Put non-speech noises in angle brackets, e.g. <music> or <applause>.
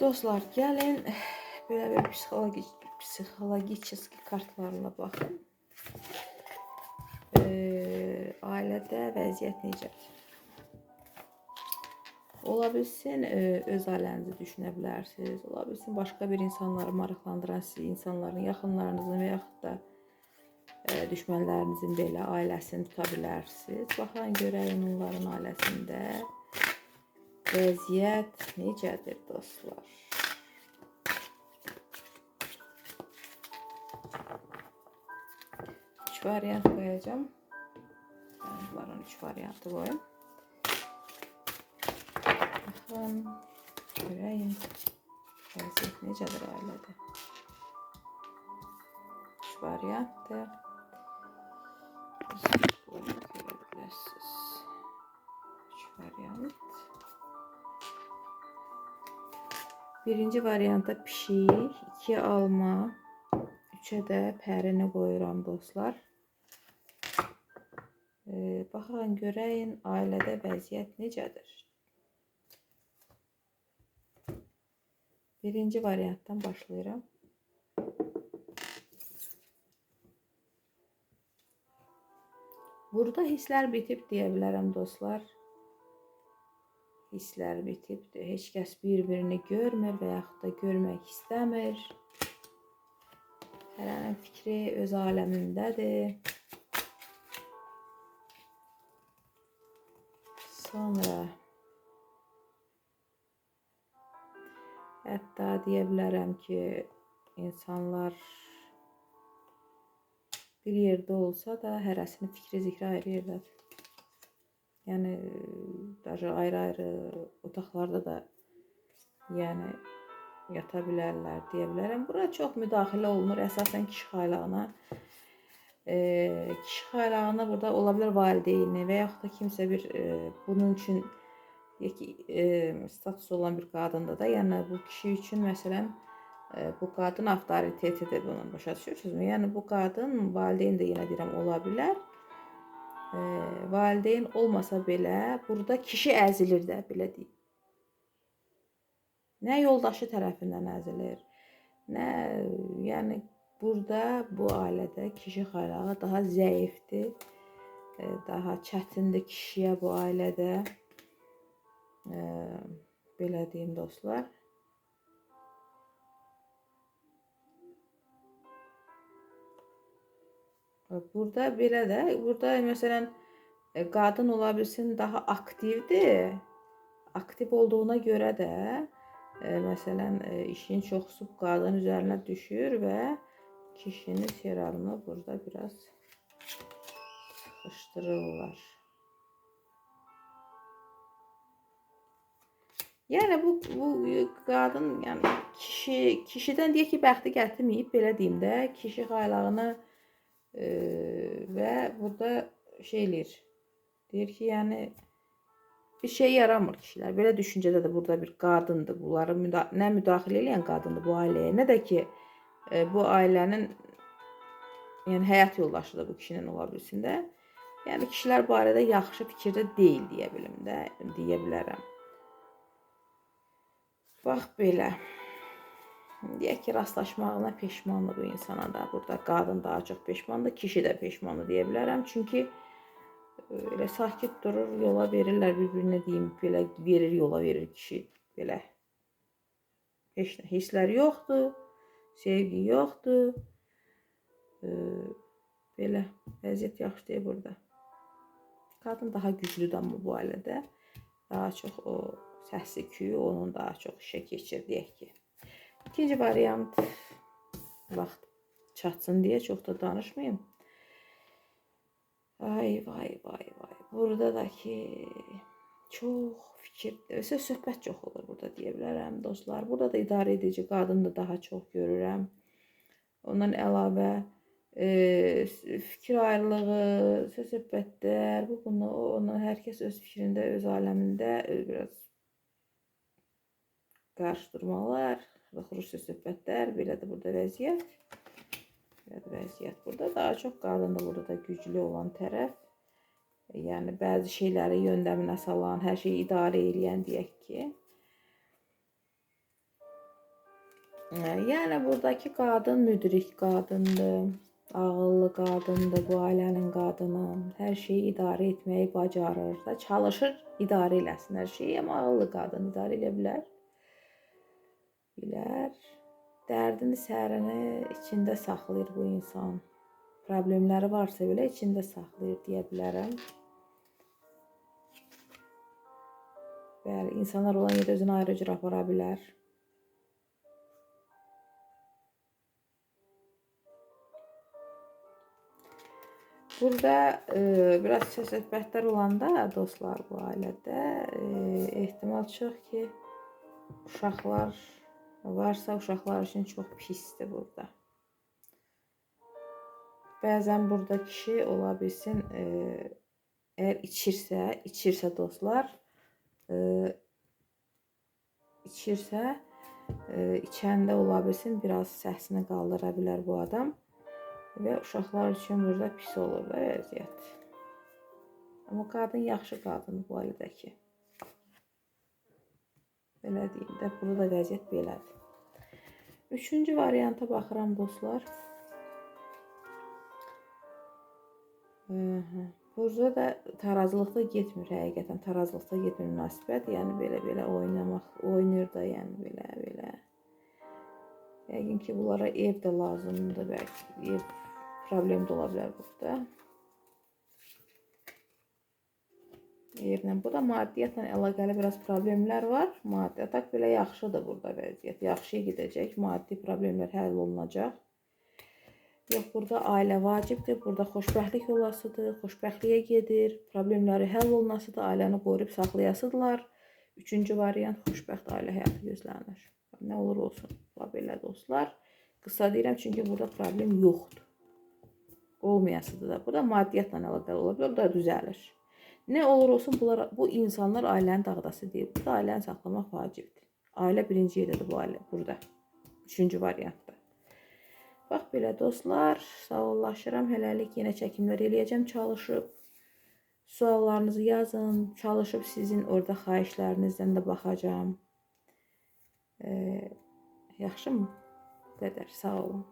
Dostlar gəlin <sighs> belə bir psixoloji psixologический kartlarla baxın. Ee, ailədə vəziyyət necədir? Ola bilsin e, öz ailənizi düşünə bilərsiniz. Ola bilsin başqa bir insanları maraqlandıran sizi insanların yaxınlarınızın və yaxud da e, düşmənlərinizin belə ailəsini tuta bilərsiniz. Baxın görəyin onların ailəsində vəziyyət necədir dostlar? Üç variant koyacağım. Ben bunların üç variantı koyayım. Bakın. Göreyim. Vəziyyət necədir ailədə? Üç variantdır. Bunu görə bilərsiniz. Üç variant. Birinci variantda pişik, iki alma, üçə də pərini qoyuram dostlar. Ee, baxın görəyin ailədə vəziyyət necədir? Birinci variantdan başlayıram. Burada hisslər bitib deyə bilərəm dostlar. Hisslər bitibdir. Heç kəs bir-birini görmür və yaxud da görmək istəmir. Hərənin fikri öz aləmindədir. Sonra hətta deyə bilərəm ki, insanlar bir yerdə olsa da hərəsinin fikri zikri ayrı yerdədir. Yəni даже ayrı-ayrı otaqlarda da yəni yata bilərlər deyə bilərəm. Bura çox müdaxilə olunur əsasən kişi xaylağına. E, kişi xaylağına burada ola bilər valideyni və yaxud da kimsə bir e, bunun üçün ki, e, status olan bir qadında da, yəni bu kişi üçün məsələn e, bu qadın avtoritetidir bunun başa düşürsünüzmü? Yəni bu qadın valideyn də yenə deyirəm ola bilər. E, valideyn olmasa belə burada kişi əzilir də belə deyim. Nə yoldaşı tərəfindən əzilir, nə yəni burada bu ailədə kişi xaylağı daha zəifdir. e, Daha çətindir kişiyə bu ailədə. E, belə deyim dostlar. Burada belə də, burada məsələn e, qadın ola bilsin daha aktivdir. Aktiv olduğuna görə də e, məsələn e, işin çoxusu qadın üzərinə düşür və kişinin seralını burada biraz sıxışdırırlar. Yəni bu bu qadın yəni kişi kişidən deyək ki, bəxti gətirməyib belə deyim də, kişi xaylağını e, və burada şey eləyir. Deyir ki, yəni bir şey yaramır kişilər. Belə düşüncədə də burada bir qadındır. Bunları müda nə müdaxilə edən qadındır bu ailəyə, nə də ki e, bu ailənin yəni həyat yoldaşıdır bu kişinin ola bilsin də. Yəni kişilər barədə yaxşı fikirdə deyil deyə bilim də, deyə bilərəm. Bax. Deyək ki, rastlaşmağına peşmandır bu insana da. Burada qadın daha çox peşmandır, kişi də peşmandır deyə bilərəm. Çünki e, elə sakit durur, yola verirlər bir-birinə deyim, belə verir, yola verir kişi belə. Heç nə, hisslər yoxdur, sevgi yoxdur. E, belə vəziyyət yaxşı burada. Qadın daha güclüdür amma bu ailədə. Daha çox o səsi onun daha çox işə keçir deyək ki. İkinci variant vaxt çatsın deyə çox da danışmayım. Ay vay vay vay. Burada da ki çox fikir, söz söhbət çox olur burada deyə bilərəm dostlar. Burada da idarə edici qadın da daha çox görürəm. Ondan əlavə e, fikir ayrılığı, söz söhbətlər, bu bunu, o, onu hər kəs öz fikrində, öz aləmində e, biraz qarşıdurmalar, xırış söhbətlər, belədir burada vəziyyət. Belədir vəziyyət. Burada daha çox qadındır burada da güclü olan tərəf. Yəni bəzi şeyləri yöndəminə salan, hər şeyi idarə edən deyək ki. Yəni buradakı qadın müdrik qadındır. Ağıllı qadındır, bu ailənin qadını. Hər şeyi idarə etməyi bacarır da, çalışır idarə eləsin hər şeyi, amma ağıllı qadın idarə edə bilər. Bilər. Dərdini, sərini içində saxlayır bu insan. Problemləri varsa belə içində saxlayır deyə bilərəm. Bəli, insanlar olan yerdə özünü ayrı cür apara bilər. Burada e, biraz söhbətlər olanda dostlar bu ailədə e, ehtimal çox ki uşaqlar varsa uşaqlar üçün çox pisdir burada. Bəzən burada kişi ola bilsin e, əgər içirsə, içirsə dostlar e, içirsə e, içəndə ola bilsin biraz səsini qaldıra bilər bu adam. Və uşaqlar üçün burada pis olur da vəziyyət. Amma qadın yaxşı qadındır bu ailədəki. Belə deyim də, burada da vəziyyət belədir. Üçüncü varianta baxıram dostlar. Burada da tarazılıqda getmir həqiqətən. Tarazılıqda getmir münasibət. Yəni belə-belə oynamaq, oynayır da, yəni belə-belə. Yəqin ki, bunlara ev də lazımdır bəlkə. Ev problem də ola bilər burada. Evlə bu da maddiyyatla əlaqəli biraz problemlər var. Maddiyyat belə yaxşıdır burada vəziyyət. Yaxşı gedəcək. Maddi problemlər həll olunacaq. Yox, burada ailə vacibdir. Burada xoşbəxtlik olasıdır. Xoşbəxtliyə gedir. Problemləri həll olunasıdır. Ailəni qoruyub saxlayasıdırlar. Üçüncü variant xoşbəxt ailə həyatı gözlənir. Nə olur olsun. Belə dostlar. Qısa deyirəm çünki burada problem yoxdur olmayasıdır da. Bu da maddiyyatla əlaqəli ola bilər, bu da düzəlir. Nə olur olsun bunlar bu insanlar ailənin dağdası deyil. Burada ailəni saxlamaq vacibdir. Ailə birinci yerdədir bu ailə burada. Üçüncü variantda. Bax belə dostlar, sağollaşıram. Hələlik yenə çəkimlər eləyəcəm çalışıb. Suallarınızı yazın. Çalışıb sizin orada xahişlərinizdən də baxacağam. Ee, yaxşımı? Bu qədər. Sağ olun.